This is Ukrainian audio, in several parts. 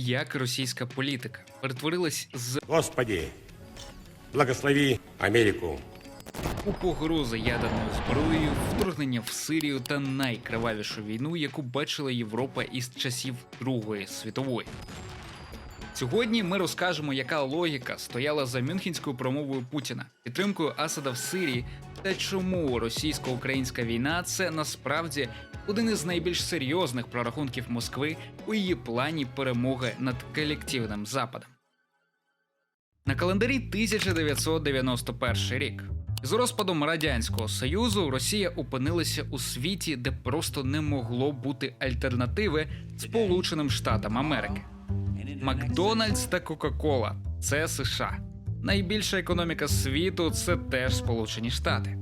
як російська політика перетворилась з Господи, благослови Америку. у погрози ядерною зброєю, вторгнення в Сирію та найкривавішу війну, яку бачила Європа із часів Другої світової. Сьогодні ми розкажемо, яка логіка стояла за мюнхенською промовою Путіна, підтримкою Асада в Сирії та чому російсько-українська війна це насправді один із найбільш серйозних прорахунків Москви у її плані перемоги над колективним Западом. На календарі 1991 рік. З розпадом радянського союзу Росія опинилася у світі, де просто не могло бути альтернативи Сполученим Штатам Америки. Макдональдс та Кока-Кола це США. Найбільша економіка світу це теж Сполучені Штати.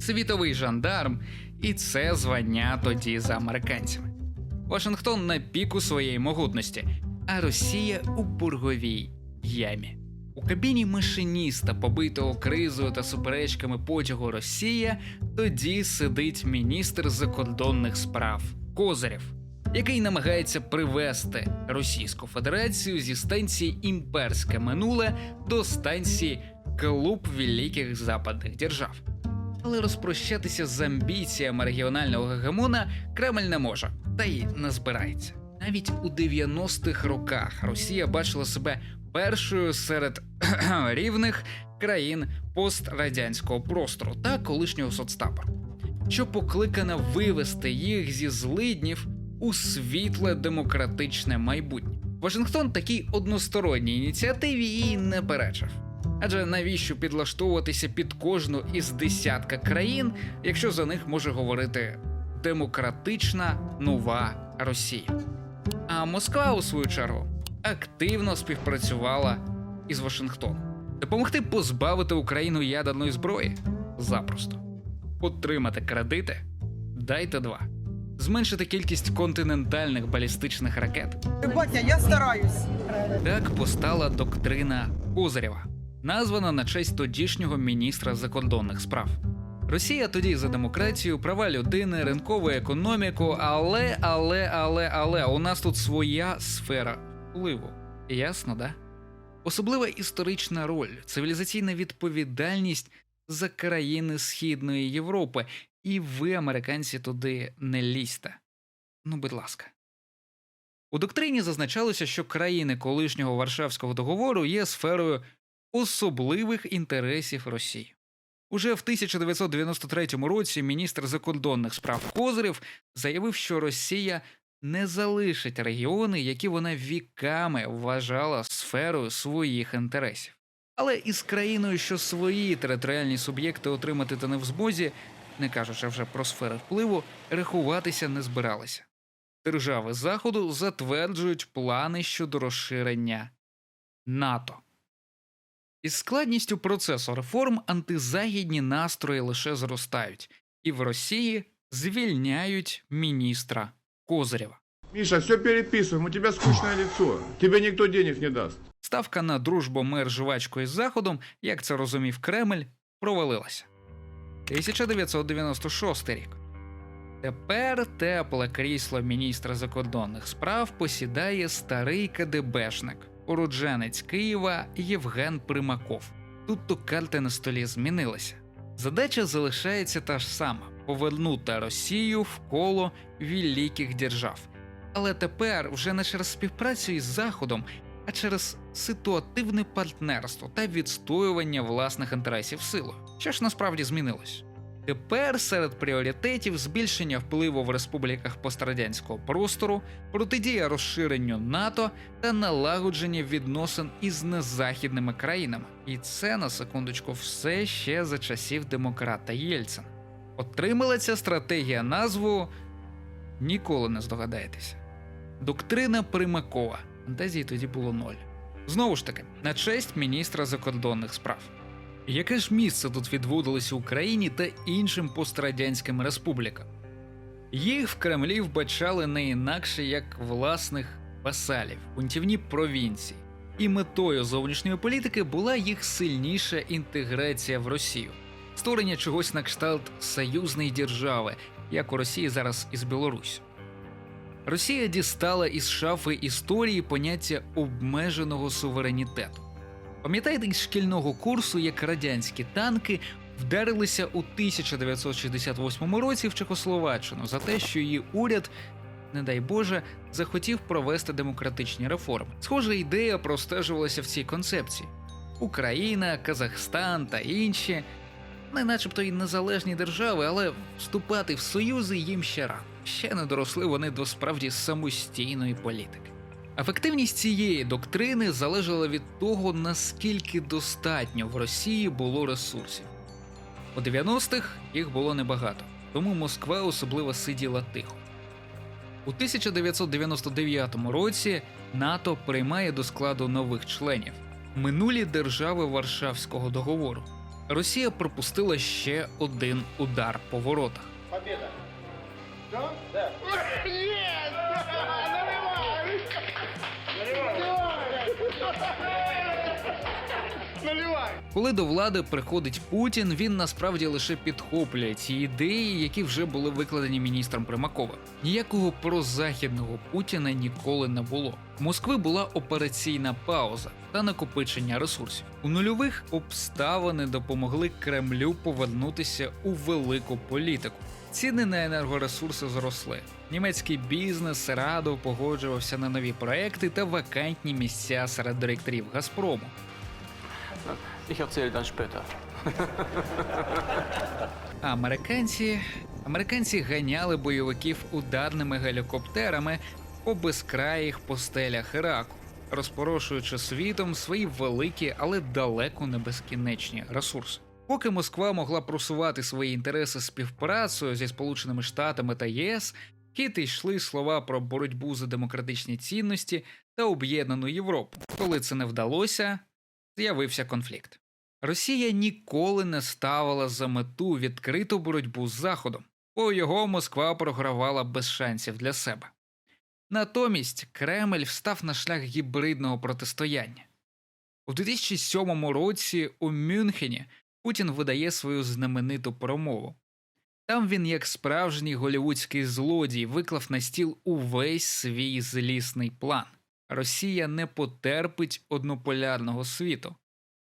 Світовий жандарм, і це звання тоді за американцями. Вашингтон на піку своєї могутності, а Росія у борговій ямі. У кабіні машиніста, побитого кризою та суперечками потягу Росія, тоді сидить міністр закордонних справ Козирєв, який намагається привести Російську Федерацію зі станції імперське минуле до станції Клуб Великих Западних держав. Але розпрощатися з амбіціями регіонального гегемона Кремль не може, та й не збирається. Навіть у 90-х роках Росія бачила себе першою серед рівних країн пострадянського простору та колишнього соцтабору, що покликана вивести їх зі злиднів у світле демократичне майбутнє. Вашингтон такій односторонній ініціативі і не перечив. Адже навіщо підлаштовуватися під кожну із десятка країн, якщо за них може говорити демократична нова Росія? А Москва, у свою чергу, активно співпрацювала із Вашингтоном. Допомогти позбавити Україну ядерної зброї запросто. Отримати кредити дайте два. Зменшити кількість континентальних балістичних ракет Батя, я стараюсь. так постала доктрина Козирєва, названа на честь тодішнього міністра закордонних справ. Росія тоді за демократію, права людини, ринкову економіку, але, але, але, але у нас тут своя сфера впливу. Ясно, да? Особлива історична роль, цивілізаційна відповідальність за країни Східної Європи, і ви, американці, туди не лізьте. Ну, будь ласка. У доктрині зазначалося, що країни колишнього Варшавського договору є сферою особливих інтересів Росії. Уже в 1993 році міністр закордонних справ Козирєв заявив, що Росія не залишить регіони, які вона віками вважала сферою своїх інтересів. Але із країною, що свої територіальні суб'єкти отримати та не в змозі, не кажучи вже про сфери впливу, рахуватися не збиралися. Держави Заходу затверджують плани щодо розширення НАТО. Із складністю процесу реформ антизахідні настрої лише зростають, і в Росії звільняють міністра Козирєва. Миша, все переписываем, у тебя скучное лицо. Тебе никто денег не даст. Ставка на дружбу мир жвачкою з Заходом, як це розумів Кремль, провалилася. 1996 рік. Тепер тепле крісло міністра закордонних справ посідає старий КДБшник, уродженець Києва Євген Примаков. Тут то карти на столі змінилися. Задача залишається та ж сама повернути Росію в коло великих держав. Але тепер вже не через співпрацю із Заходом, а через ситуативне партнерство та відстоювання власних інтересів силою. Що ж насправді змінилось? Тепер серед пріоритетів збільшення впливу в республіках пострадянського простору, протидія розширенню НАТО та налагодження відносин із незахідними країнами. І це на секундочку все ще за часів демократа Єльцина. Отримала ця стратегія назву ніколи не здогадаєтеся. Доктрина Примакова. Фантазії тоді було ноль. Знову ж таки, на честь міністра закордонних справ. Яке ж місце тут відводилося Україні та іншим пострадянським республікам? Їх в Кремлі вбачали не інакше як власних васалів, бунтівні провінції, і метою зовнішньої політики була їх сильніша інтеграція в Росію, створення чогось на кшталт союзної держави, як у Росії зараз із Білорусь. Росія дістала із шафи історії поняття обмеженого суверенітету. Пам'ятаєте із шкільного курсу, як радянські танки вдарилися у 1968 році в Чехословаччину за те, що її уряд, не дай Боже, захотів провести демократичні реформи. Схожа ідея простежувалася в цій концепції. Україна, Казахстан та інші, не начебто й незалежні держави, але вступати в союзи їм ще рано. Ще не доросли вони до справді самостійної політики. Ефективність цієї доктрини залежала від того, наскільки достатньо в Росії було ресурсів. У 90-х їх було небагато, тому Москва особливо сиділа тихо. У 1999 році НАТО приймає до складу нових членів минулі держави Варшавського договору. Росія пропустила ще один удар по воротах. Коли до влади приходить Путін, він насправді лише підхоплює ці ідеї, які вже були викладені міністром Примаковим. Ніякого прозахідного Путіна ніколи не було. В Москви була операційна пауза та накопичення ресурсів. У нульових обставини допомогли Кремлю повернутися у велику політику. Ціни на енергоресурси зросли. Німецький бізнес радо погоджувався на нові проекти та вакантні місця серед директорів Газпрому. Ich erzähle dann später. Американці американці ганяли бойовиків ударними гелікоптерами по безкраїх постелях Іраку, розпорошуючи світом свої великі, але далеко не безкінечні ресурси. Поки Москва могла просувати свої інтереси співпрацею зі Сполученими Штатами та ЄС, хід йшли слова про боротьбу за демократичні цінності та об'єднану Європу. Коли це не вдалося, з'явився конфлікт. Росія ніколи не ставила за мету відкриту боротьбу з Заходом, бо його Москва програвала без шансів для себе. Натомість Кремль встав на шлях гібридного протистояння. У 2007 році у Мюнхені Путін видає свою знамениту промову. Там він, як справжній голівудський злодій, виклав на стіл увесь свій злісний план. Росія не потерпить однополярного світу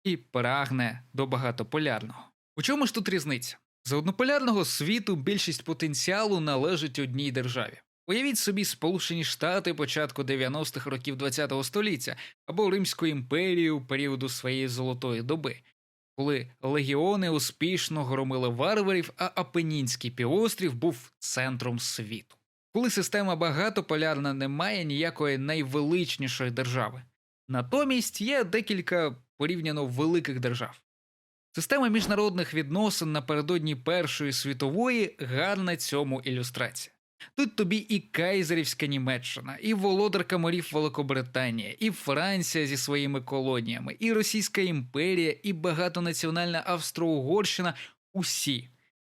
і прагне до багатополярного. У чому ж тут різниця? За однополярного світу більшість потенціалу належить одній державі. Уявіть собі Сполучені Штати початку 90-х років ХХ століття або Римську імперію періоду своєї золотої доби, коли легіони успішно громили варварів, а Апенінський півострів був центром світу. Коли система багатополярна не має ніякої найвеличнішої держави. Натомість є декілька порівняно великих держав. Система міжнародних відносин напередодні Першої світової гарна цьому ілюстрація. Тут тобі і Кайзерівська Німеччина, і володарка морів Великобританія, і Франція зі своїми колоніями, і Російська імперія, і багатонаціональна Австро-Угорщина усі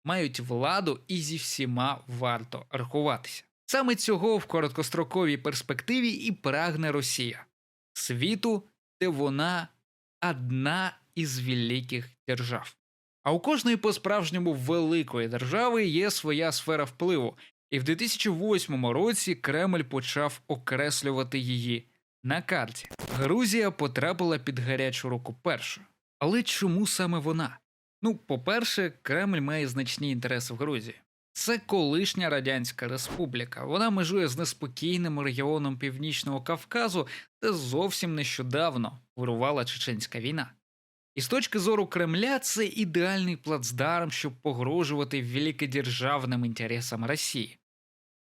мають владу і зі всіма варто рахуватися. Саме цього в короткостроковій перспективі і прагне Росія світу, де вона одна із великих держав. А у кожної по-справжньому великої держави є своя сфера впливу, і в 2008 році Кремль почав окреслювати її на карті. Грузія потрапила під гарячу руку першою. Але чому саме вона? Ну, по-перше, Кремль має значні інтереси в Грузії. Це колишня радянська республіка. Вона межує з неспокійним регіоном Північного Кавказу, де зовсім нещодавно вирувала чеченська війна. І з точки зору Кремля це ідеальний плацдарм, щоб погрожувати великодержавним інтересам Росії.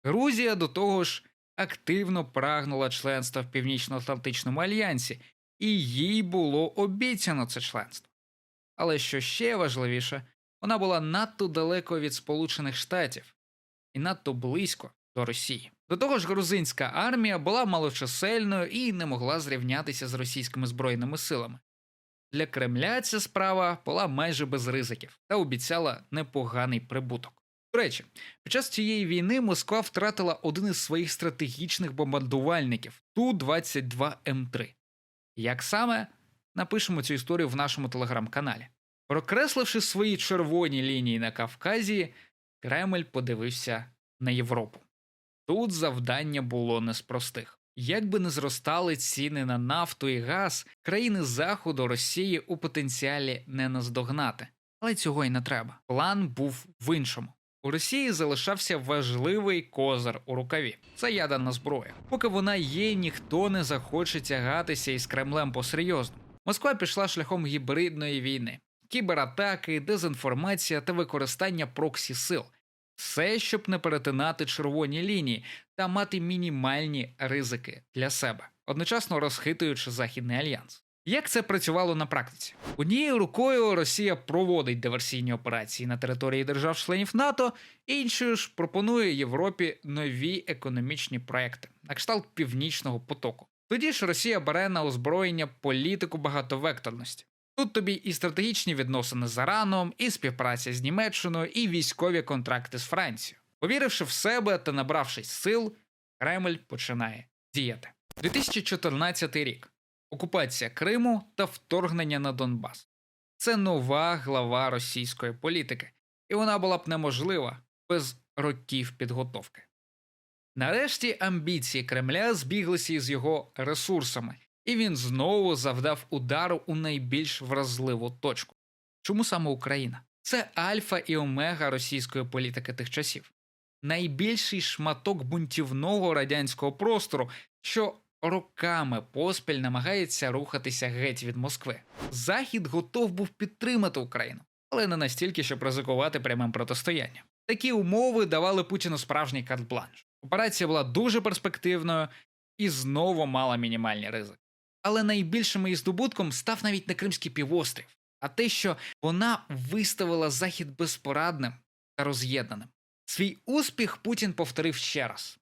Грузія до того ж активно прагнула членства в Північно-Атлантичному альянсі, і їй було обіцяно це членство. Але що ще важливіше, вона була надто далеко від Сполучених Штатів і надто близько до Росії. До того ж, грузинська армія була малочисельною і не могла зрівнятися з російськими збройними силами. Для Кремля ця справа була майже без ризиків та обіцяла непоганий прибуток. До речі, під час цієї війни Москва втратила один із своїх стратегічних бомбардувальників Ту-22М3. Як саме напишемо цю історію в нашому телеграм-каналі. Прокресливши свої червоні лінії на Кавказі, Кремль подивився на Європу. Тут завдання було не з простих. Як би не зростали ціни на нафту і газ, країни Заходу Росії у потенціалі не наздогнати. Але цього й не треба. План був в іншому. У Росії залишався важливий козир у рукаві. Це ядерна зброя. Поки вона є, ніхто не захоче тягатися із Кремлем по-серйозному. Москва пішла шляхом гібридної війни, кібератаки, дезінформація та використання проксі сил. Все, щоб не перетинати червоні лінії та мати мінімальні ризики для себе, одночасно розхитуючи Західний альянс. Як це працювало на практиці? Однією рукою Росія проводить диверсійні операції на території держав-членів НАТО, іншою ж пропонує Європі нові економічні проекти на кшталт північного потоку. Тоді ж Росія бере на озброєння політику багатовекторності. Тут тобі і стратегічні відносини з Іраном, і співпраця з Німеччиною, і військові контракти з Францією. Повіривши в себе та набравшись сил, Кремль починає діяти. 2014 рік. Окупація Криму та вторгнення на Донбас. Це нова глава російської політики, і вона була б неможлива без років підготовки. Нарешті амбіції Кремля збіглися із його ресурсами, і він знову завдав удару у найбільш вразливу точку. Чому саме Україна? Це альфа і омега російської політики тих часів. Найбільший шматок бунтівного радянського простору, що роками поспіль намагається рухатися геть від Москви. Захід готов був підтримати Україну, але не настільки, щоб ризикувати прямим протистоянням. Такі умови давали Путіну справжній карт-бланш. Операція була дуже перспективною і знову мала мінімальні ризики. Але найбільшим її здобутком став навіть не Кримський півострів, а те, що вона виставила Захід безпорадним та роз'єднаним. Свій успіх Путін повторив ще раз.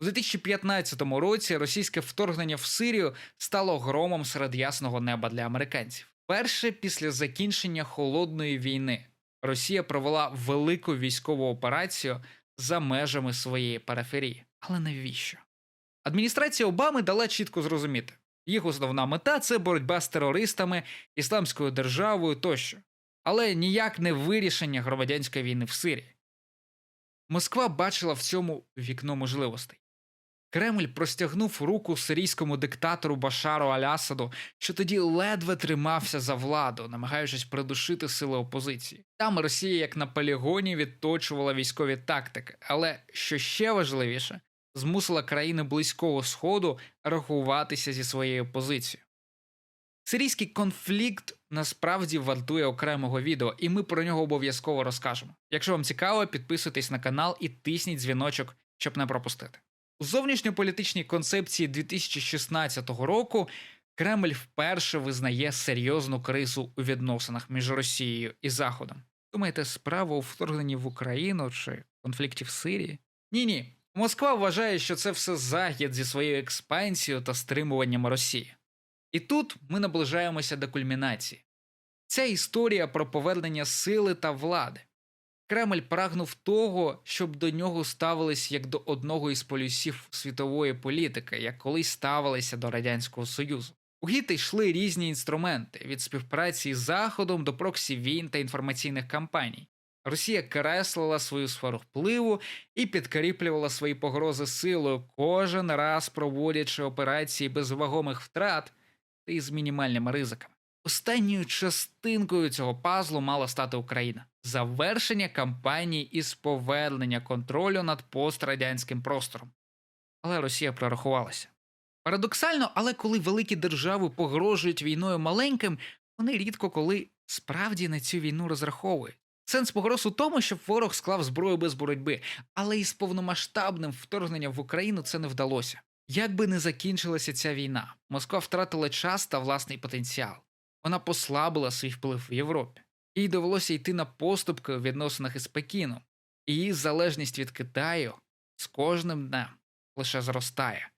У 2015 році російське вторгнення в Сирію стало громом серед ясного неба для американців. Перше після закінчення холодної війни Росія провела велику військову операцію за межами своєї периферії. Але навіщо? Адміністрація Обами дала чітко зрозуміти, їх основна мета це боротьба з терористами, ісламською державою тощо, але ніяк не вирішення громадянської війни в Сирії. Москва бачила в цьому вікно можливостей. Кремль простягнув руку сирійському диктатору Башару Алясаду, що тоді ледве тримався за владу, намагаючись придушити сили опозиції. Там Росія, як на полігоні, відточувала військові тактики, але що ще важливіше, змусила країни Близького Сходу рахуватися зі своєю позицією. Сирійський конфлікт насправді вартує окремого відео, і ми про нього обов'язково розкажемо. Якщо вам цікаво, підписуйтесь на канал і тисніть дзвіночок, щоб не пропустити. У зовнішньополітичній концепції 2016 року Кремль вперше визнає серйозну кризу у відносинах між Росією і Заходом. Думаєте, справа у вторгненні в Україну чи конфлікті в Сирії? Ні, ні. Москва вважає, що це все захід зі своєю експансією та стримуванням Росії. І тут ми наближаємося до кульмінації. Ця історія про повернення сили та влади. Кремль прагнув того, щоб до нього ставились як до одного із полюсів світової політики, як колись ставилися до Радянського Союзу. У гіти йшли різні інструменти від співпраці з Заходом до проксі війн та інформаційних кампаній. Росія креслила свою сферу впливу і підкріплювала свої погрози силою, кожен раз проводячи операції без вагомих втрат та із мінімальними ризиками. Останньою частинкою цього пазлу мала стати Україна завершення кампанії із повернення контролю над пострадянським простором. Але Росія прорахувалася. Парадоксально, але коли великі держави погрожують війною маленьким, вони рідко коли справді на цю війну розраховують. Сенс погроз у тому, щоб ворог склав зброю без боротьби, але із повномасштабним вторгненням в Україну це не вдалося. Як би не закінчилася ця війна, Москва втратила час та власний потенціал. Вона послабила свій вплив в Європі. Їй довелося йти на поступки у відносинах із Пекіном, і її залежність від Китаю з кожним днем лише зростає,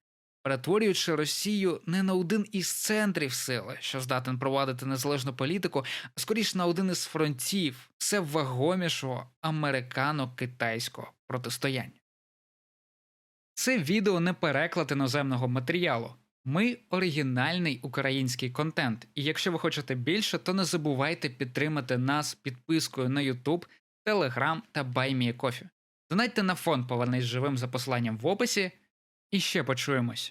перетворюючи Росію не на один із центрів сили, що здатен провадити незалежну політику, а скоріш на один із фронтів все вагомішого американо-китайського протистояння. Це відео не переклад іноземного матеріалу. Ми оригінальний український контент, і якщо ви хочете більше, то не забувайте підтримати нас підпискою на YouTube, Telegram та BuyMeACoffee. Донайте на фонд Повернись живим за посиланням в описі. І ще почуємось.